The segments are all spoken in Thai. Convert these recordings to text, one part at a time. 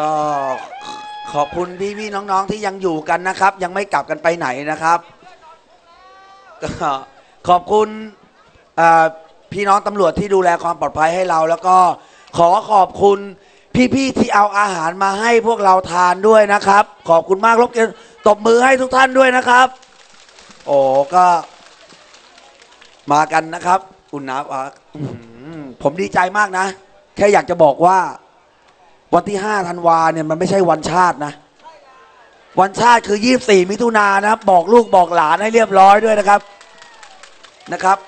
ก็ขอบคุณพี่พี่น้องๆที่ยังอยู่กันนะครับ ยังไม่กลับกันไปไหนนะครับก็ขอบคุณพี่น้องตำรวจที่ดูแลความปลอดภัยให้เรา แล้วก็ขอขอบคุณพี่ๆที่เอาอาหารมาให้พวกเราทานด้วยนะครับ ขอบคุณมากรบเกียรติตบมือให้ทุกท่านด้วยนะครับ โอ้ก็ มากันนะครับ อุ่นหนาอะอื้อหือผมดีใจมากนะ แค่อยากจะบอกว่า วันที่5ธันวาเนี่ยมันไม่ใช่วันชาตินะ วันชาติคือ24มิถุนายนนะครับ บอกลูกบอกหลานให้เรียบร้อยด้วยนะครับนะครับ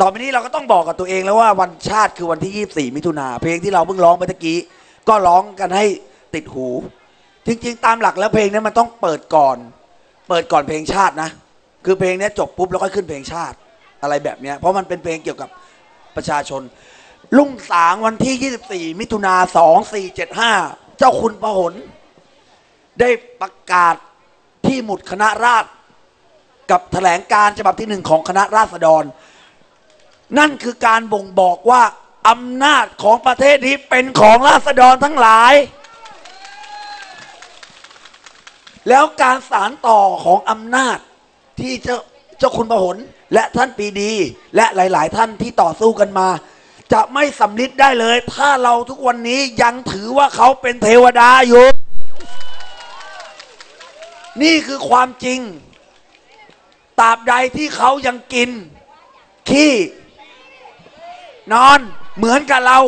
ต่อไปนี้เราก็ต้องบอกกับตัวเองแล้วว่าวันชาติคือวันที่24มิถุนาเพลงที่เราเพิ่งร้องไปตะกี้ ก็ร้องกันให้ติดหู จริง ๆ ตามหลักแล้วเพลงนี้มันต้องเปิดก่อน เปิดก่อนเพลงชาตินะ คือเพลงนี้จบปุ๊บแล้วก็ขึ้นเพลงชาติอะไรแบบนี้เพราะมันเป็นเพลงเกี่ยวกับประชาชน ลุ่งสางวันที่ 24 มิถุนา2475 เจ้าคุณพหลได้ประกาศที่หมุดคณะราษฎรกับแถลงการฉบับที่หนึ่งของคณะราษฎร นั่นคือการบ่งบอกว่าอำนาจของประเทศนี้เป็นของราษฎรทั้งหลาย แล้วการสารต่อของอำนาจที่เจ้าเจ้าคุณพหลและท่านปีดี และหลาย ๆ ท่านที่ต่อสู้กันมา จะไม่สำลิดได้เลย ถ้าเราทุกวันนี้ยังถือว่าเขาเป็นเทวดาอยู่ นี่คือความจริงตราบใดที่เขายังกิน ขี้ นอนเหมือนกับเรา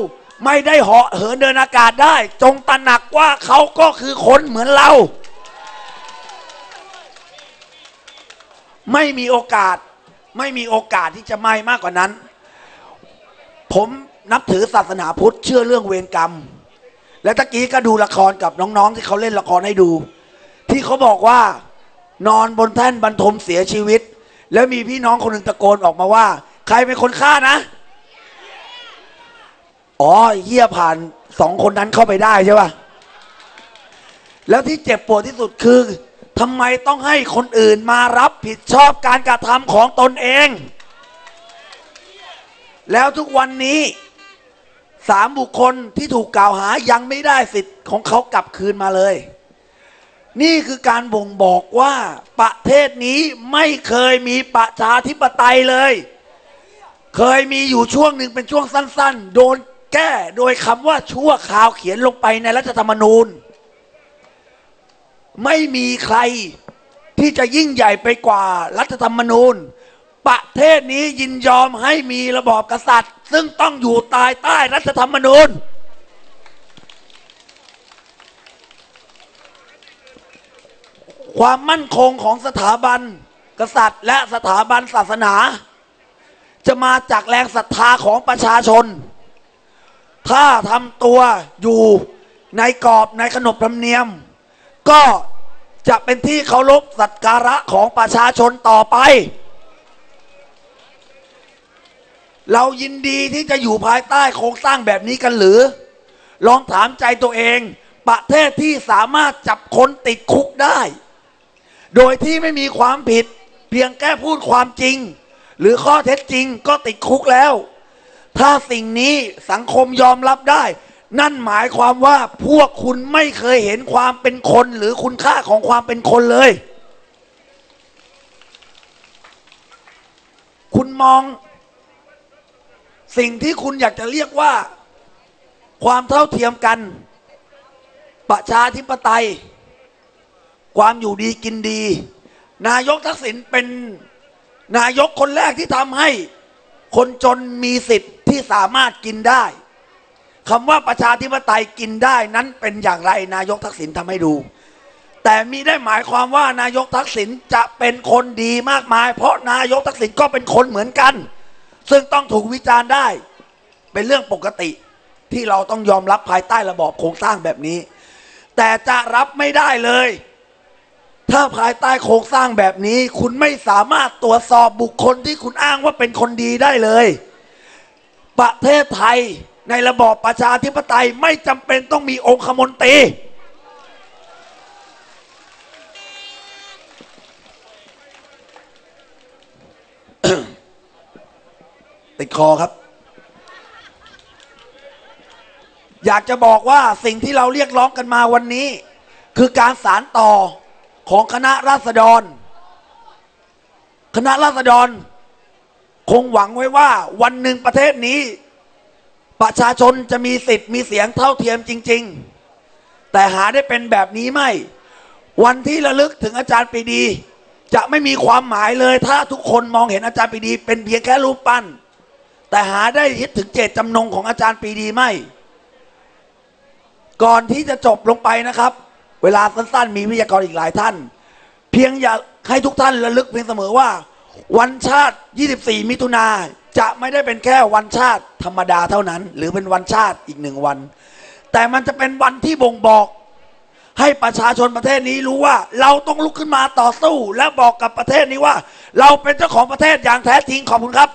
ไม่ได้เหาะเหินเดินอากาศได้ จงตระหนักว่าเขาก็คือคนเหมือนเรา ไม่มีโอกาส ไม่มีโอกาสที่จะไม่มากกว่านั้น ผมนับถือศาสนาพุทธเชื่อเรื่องเวรกรรม และตะกี้ก็ดูละครกับน้องๆที่เขาเล่นละครให้ดู ที่เขาบอกว่านอนบนแท่นบรรทมเสียชีวิต แล้วมีพี่น้องคนหนึ่งตะโกนออกมาว่า ใครเป็นคนฆ่านะ อ๋อเหี้ยผ่านสองคนนั้นเข้าไปได้ใช่ป่ะแล้วที่เจ็บปวดที่สุดคือทำไมต้องให้คนอื่นมารับผิดชอบการกระทำของตนเอง แล้วทุกวันนี้สามบุคคลที่ถูกกล่าวหายังไม่ได้สิทธิ์ของเขากลับคืนมาเลย นี่คือการบ่งบอกว่าประเทศนี้ไม่เคยมีประชาธิปไตยเลย เคยมีอยู่ช่วงหนึ่งเป็นช่วงสั้น ๆ โดนแก้โดยคำว่าชั่วคราวเขียนลงไปในรัฐธรรมนูญ ไม่มีใครที่จะยิ่งใหญ่ไปกว่ารัฐธรรมนูญ ประเทศนี้ยินยอมให้มีระบอบกษัตริย์ ซึ่งต้องอยู่ตายใต้รัฐธรรมนูญ ความมั่นคงของสถาบันกษัตริย์ และสถาบันศาสนา จะมาจากแรงศรัทธาของประชาชน ถ้าทำตัวอยู่ในกรอบในขนบธรรมเนียม ก็จะเป็นที่เคารพสักการะของประชาชนต่อไป เรายินดีที่จะอยู่ภายใต้โครงสร้างแบบนี้กันหรือ ลองถามใจตัวเอง ประเทศที่สามารถจับคนติดคุกได้ โดยที่ไม่มีความผิด เพียงแค่พูดความจริง หรือข้อเท็จจริงก็ติดคุกแล้ว ถ้าสิ่งนี้สังคมยอมรับได้ นั่นหมายความว่าพวกคุณไม่เคยเห็นความเป็นคนหรือคุณค่าของความเป็นคนเลย คุณมอง สิ่งที่คุณอยากจะเรียกว่า ความเท่าเทียมกัน ประชาธิปไตย ความอยู่ดีกินดี นายกทักษิณเป็นนายกคนแรกที่ทำให้คนจนมีสิทธิ์ที่สามารถกินได้คำว่าประชาธิปไตยกินได้นั้นเป็นอย่างไรนายกทักษิณทำให้ดู แต่มีได้หมายความว่านายกทักษิณจะเป็นคนดีมากมาย เพราะนายกทักษิณก็เป็นคนเหมือนกัน ซึ่งต้องถูกวิจารณ์ได้ เป็นเรื่องปกติที่เราต้องยอมรับภายใต้ระบอบโครงสร้างแบบนี้ แต่จะรับไม่ได้เลย ถ้าภายใต้โครงสร้างแบบนี้ คุณไม่สามารถตรวจสอบบุคคลที่คุณอ้างว่าเป็นคนดีได้เลย ประเทศไทยในระบอบประชาธิปไตยไม่จำเป็นต้องมีองคมนตรี ติดคอครับ อยากจะบอกว่าสิ่งที่เราเรียกร้องกันมาวันนี้ คือการสารต่อของคณะราษฎร คณะราษฎร คงหวังไว้ว่าวันหนึ่งประเทศนี้ ประชาชนจะมีสิทธิ์มีเสียงเท่าเทียมจริง ๆ แต่หาได้เป็นแบบนี้ไม่ วันที่ระลึกถึงอาจารย์ปีดีจะไม่มีความหมายเลยถ้าทุกคนมองเห็นอาจารย์ปีดี เป็นเพียงแค่รูปปั้น แต่หาได้คิดถึงเจตจำนงของอาจารย์ปรีดีไม่ ก่อนที่จะจบลงไปนะครับ เวลาสั้นๆ มีวิทยากรอีกหลายท่าน เพียงอยากให้ทุกท่านระลึกเพียงเสมอว่า วันชาติ 24 มิถุนาจะไม่ได้เป็นแค่วันชาติธรรมดาเท่านั้น หรือเป็นวันชาติอีกหนึ่งวัน แต่มันจะเป็นวันที่บ่งบอก ให้ประชาชนประเทศนี้รู้ว่า เราต้องลุกขึ้นมาต่อสู้ และบอกกับประเทศนี้ว่า เราเป็นเจ้าของประเทศอย่างแท้จริงขอบคุณครับ